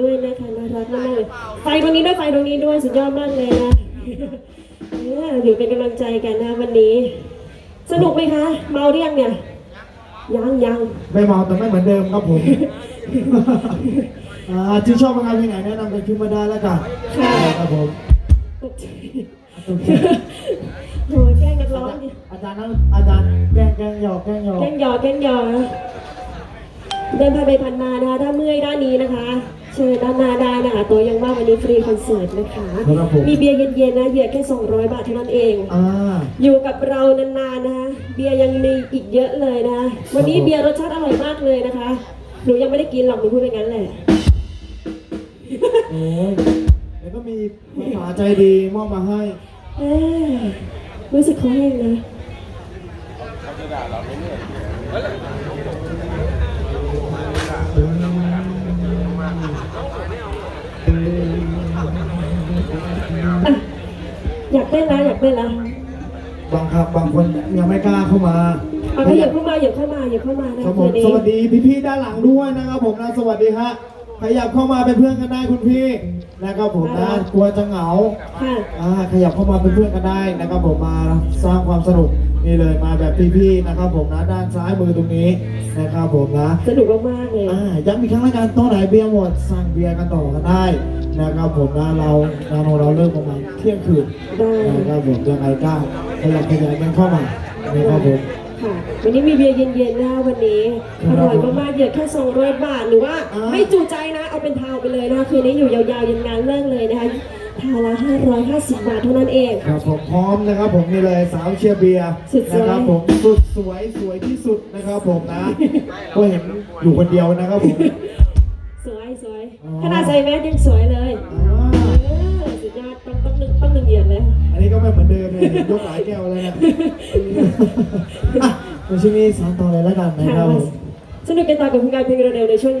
ด้วยนะคะน่ารักมากเลยไฟตรงนี้ด้วยไฟตรงนี้ด้วยสุดยอดมากเลยนะเออเดี๋ยวเป็นกำลังใจกันนะวันนี้ สนุกไหมคะ เมาหรือยังเนี่ย ยังยังไม่เมาแต่ไม่เหมือนเดิมครับผมอ่าที่ชอบงานที่ไหนแนะนำกันขึ้นมาได้แล้วกันครับผมตกใจโอเคโหแกล้งนักร้องดิอาจารย์นะอาจารย์แกล้งแกล้งหยอกแกล้งหยอกแกล้งหยอกแกล้งหยอกนะเดินผ่านไปผ่านมานะคะถ้าเมื่อยด้านนี้นะคะ เชิญด้านหน้าได้นะคะตัวยังว่างวันนี้ฟรีคอนเสิร์ตนะคะ ครับผม มีเบียร์เย็นๆนะเหยื่อแค่ 200 บาทเท่านั้นเอง อ่า อยู่กับเรานานๆนะคะเบียร์ยังมีอีกเยอะเลยนะ วันนี้เบียร์รสชาติอร่อยมากเลยนะคะ หนูยังไม่ได้กินหรอกหนูพูดไปงั้นแหละ โอ้ยแล้วก็มีภาษาใจดีมอบมาให้ เอ้ยรู้สึกเขาแห้งนะอะากเต้นแล้วอยากเต้นแล้วบางครับบางคนยังไม่กล้าเข้ามาเอาก็อย่าเข้ามาอย่าเข้ามาอย่าเข้ามานะครับผคืมนนี้สวัสดีพี่ๆด้านหลังด้วยนะครับผมนะสวัสดีฮะขยับเข้ามาเป็นเพื่อนกันได้คุณพี่นะครับผมนะกลัวจะเหงาค่ะอ่าขยับเข้ามาเป็นเพื่อนกันได้นะครับผมมาสร้างความสนุก นี่เลยมาแบบพี่ๆนะครับ ผมนะด้านซ้ายมือตรงนี้นะครับผมนะสนุกมากๆเลยอ่าย้ำอีกครั้งละกันโต๊ะไหนเบียร์หมดสั่งเบียร์กันต่อกันได้นะครับผมนะเรางานของเราเริ่มประมาณเที่ยงคืนได้นะครับผมยังไงก็ขยับขยายกันเข้ามานะครับผมค่ะวันนี้มีเบียร์เย็นๆนะวันนี้ครัอบร่อยมากๆเหยื่อแค่200บาทหรือว่าอ่า ไม่จูใจนะ เอาเป็นทาวไปเลยนะคะคืนนี้อยู่ยาวๆยันงานเลิกเลยนะคะ ทาวละ550 บาทเท่านั้นเอง ครับผมพร้อมนะครับผมนี่เลยสาวเชียร์เบียร์สุดสวย นะครับผมสุดสวยสวยที่สุดนะครับผมนะ ก็เห็นอยู่คนเดียวนะครับผม สวยสวยอ๋อ ขนาดใส่แมสยังสวยเลยอ่าเออสุดยอดต้องต้องหนึ่งต้องหนึ่งเหรียญเลย อันนี้ก็ไม่เหมือนเดิมเลยเห็นยกหลายแก้วเลยนะอะในช่วงนี้สานต่อเลยแล้วกันนะครับผม สนุกกันต่อกับผลงานเพลงเร็วๆในช่วง